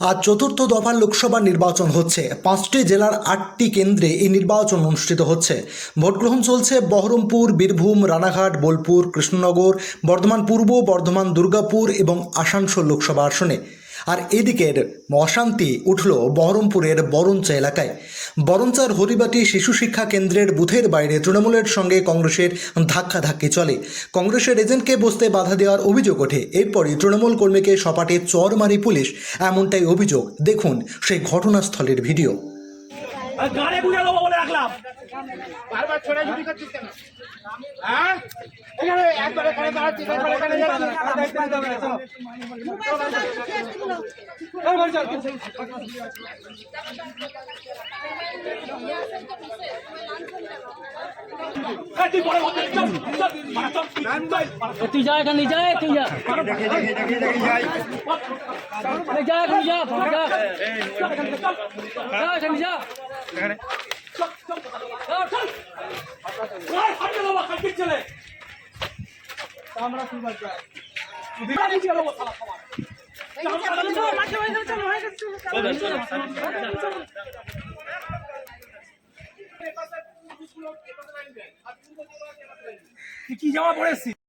আজ চতুর্থ দফার লোকসভা নির্বাচন হচ্ছে। পাঁচটি জেলার আটটি কেন্দ্রে এই নির্বাচন অনুষ্ঠিত হচ্ছে। ভোটগ্রহণ চলছে বহরমপুর, বীরভূম, রানাঘাট, বোলপুর, কৃষ্ণনগর, বর্ধমান পূর্ব, বর্ধমান দুর্গাপুর এবং আসানসোল লোকসভা আসনে। আর এদিকের অশান্তি উঠল বহরমপুরের বরঞ্চ এলাকায়। বরঞ্চার হরিবাটি শিশু শিক্ষা কেন্দ্রের বুথের বাইরে তৃণমূলের সঙ্গে কংগ্রেসের ধাক্কাধাক্কি চলে। কংগ্রেসের এজেন্টকে বসতে বাধা দেওয়ার অভিযোগ ওঠে। এরপরই তৃণমূল কর্মীকে সপাটে চর মারি পুলিশ। এমনটাই অভিযোগ। দেখুন সেই ঘটনাস্থলের ভিডিও। আর গাড়ি বুঝে দেবো বলে রাখলাম বারবার ছোড়াছুটি করছিস কেন হ্যাঁ একবার এখানে দাঁড়াচ্ছিস একবার এখানে তুই যা এখানে যা তুই যা যা এখানে যা যা যা এখানে যা ছেলে আমরা কি বলছি গাড়ি বুঝে দেবো শালা সবার কি জামা পরেছিস